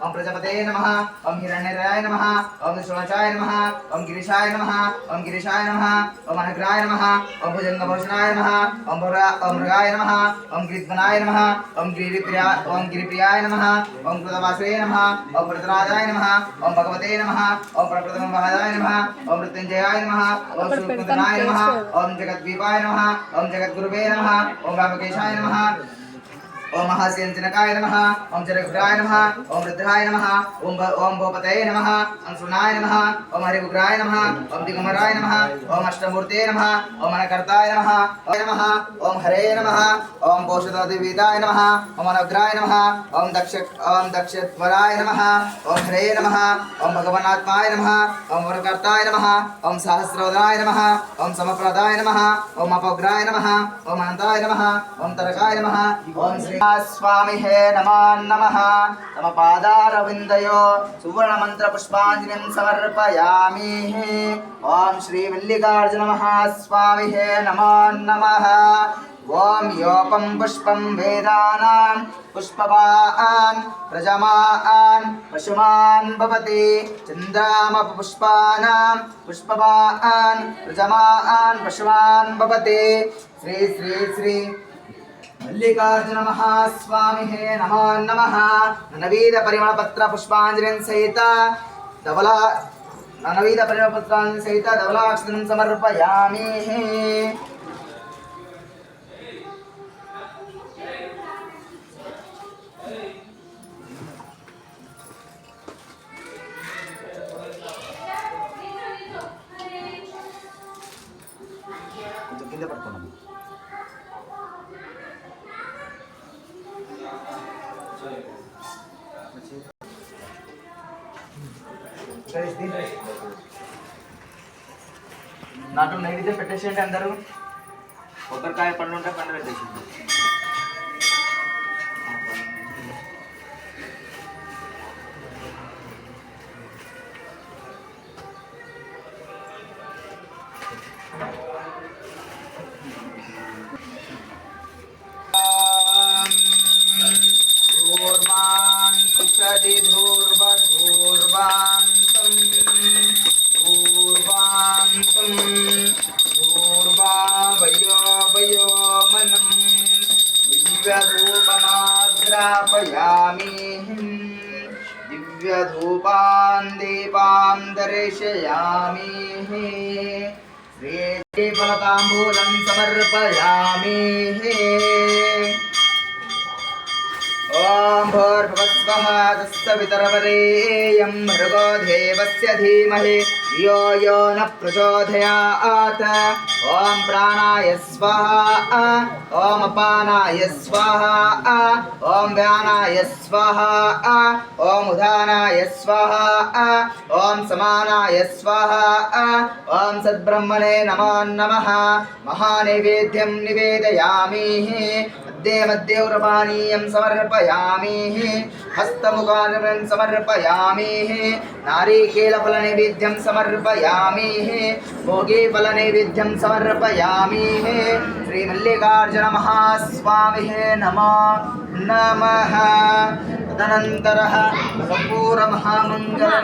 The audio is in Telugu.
ఓం ప్రజాపతే నమ ఓం హిరణ్యరాయ నమ ఓం శోచాయ నమ ఓం గిరిశాయ నమ ఓం గిరిశాయ నమ ఓం అనగ్రాయ నమ ఓం భుజంగభూషణాయ నమ ఓం ఓం మృగాయ నమ ఓం గిరిధ్వనాయ నమ ఓం గిరిప్రియా ఓం గిరిప్రియాయ నమ ఓం కృతవాసే నమ ఓం ప్రతరాజాయ నమ ఓం భగవతే నమ ఓం ప్రప్రథమ మహాదాయ నమ ఓం మృత్యుంజయాయ నమ ఓం సూక్ష్మతనాయ నమ ఓం జగద్వీపాయ నమ ఓం జగద్గురువే నమ ఓం రామకేశాయ నమ ఓం మహాస్యంజనకాయ నమ ఓం జరఘురాయ నమ ఓం రుద్రాయ నమ ఓం ఓం భూపతయ నమ ఓం సునాయ నమ ఓం హరిగుగ్రాయ నమ ఓం దిగమరాయ నమ ఓం అష్టమూర్తే నమ ఓం అనకర్తాయ నమ ఓం నమ ఓం హరే నమ ఓం పోషదాదివిదాయ నమ ఓం అనగ్రాయ నమ ఓం దక్ష ఓం దక్షత్వరాయ నమ ఓం హరే నమ ఓం భగవనాత్మాయ నమ ఓం వరకర్తాయ నమ ఓం సహస్రవదనాయ నమ ఓం సమప్రదాయ నమ ఓం అపగ్రాయ నమ ఓం అనంతాయ నమ ఓం తరకాయ నమ ఓం శ్రీ స్వామి హే నమో నమ తమ పాదారవిందయో సువర్ణ మంత్ర పుష్పాంజలిం సమర్పయామి ఓం శ్రీ మల్లికార్జున మహాస్వామి హే నమో నమ ఓం యోపం పుష్పం వేదానాం పుష్పవాన్ ప్రజమాన్ పశుమాన్ భవతి చంద్రామ పుష్పానాం పుష్పవాన్ ప్రజమాన్ పశుమాన్ భవతి శ్రీ శ్రీ శ్రీ మల్లికార్జున మహాస్వామి హే నమో నమ. నవీద పరిమళ పత్ర పుష్పాంజలిం సహిత ధవలా నవీద పరిమళ పత్రాంజలి సహిత ధవలాక్షరం సమర్పయామి కింద పడుకున్నాము నాకు నైవేద్యం పెట్టేసేయండి అందరూ. కొబ్బరికాయ పండు ఉంటే పండు పెట్టేసింది పూర్వావయో వయో మనం. దివ్యధూపమాగ్రాపయామి దివ్యధూపాన్ దీపాం దర్శయామి శ్రీఫలతాంబూలం సమర్పయామి ॐ भूर्भुवस्वः तस्सवितरवरेयं भर्गो देवस्य धीमहि। धियो यो न प्रचोदयात्। ॐ प्राणाय स्वाहा। ॐ अपानाय स्वाहा। ॐ व्यानाय स्वाहा। ॐ उदानाय स्वाहा। ॐ समानाय स्वाहा। ॐ सद्ब्रह्मणे नमो नमः। महानैवेद्यं निवेदयामि। उर्वाणीयं समर्पयामि। हस्तमुखारं समर्पयामि। नारीकेलफलनैवेद्यं समर्पयामि। भोगीफलनैवेद्यं समर्पयामि। श्रीमल्लिकार्जुनमहास्वामिः नमो नमः। तदनन्तरः कर्पूरमहामङ्गलम्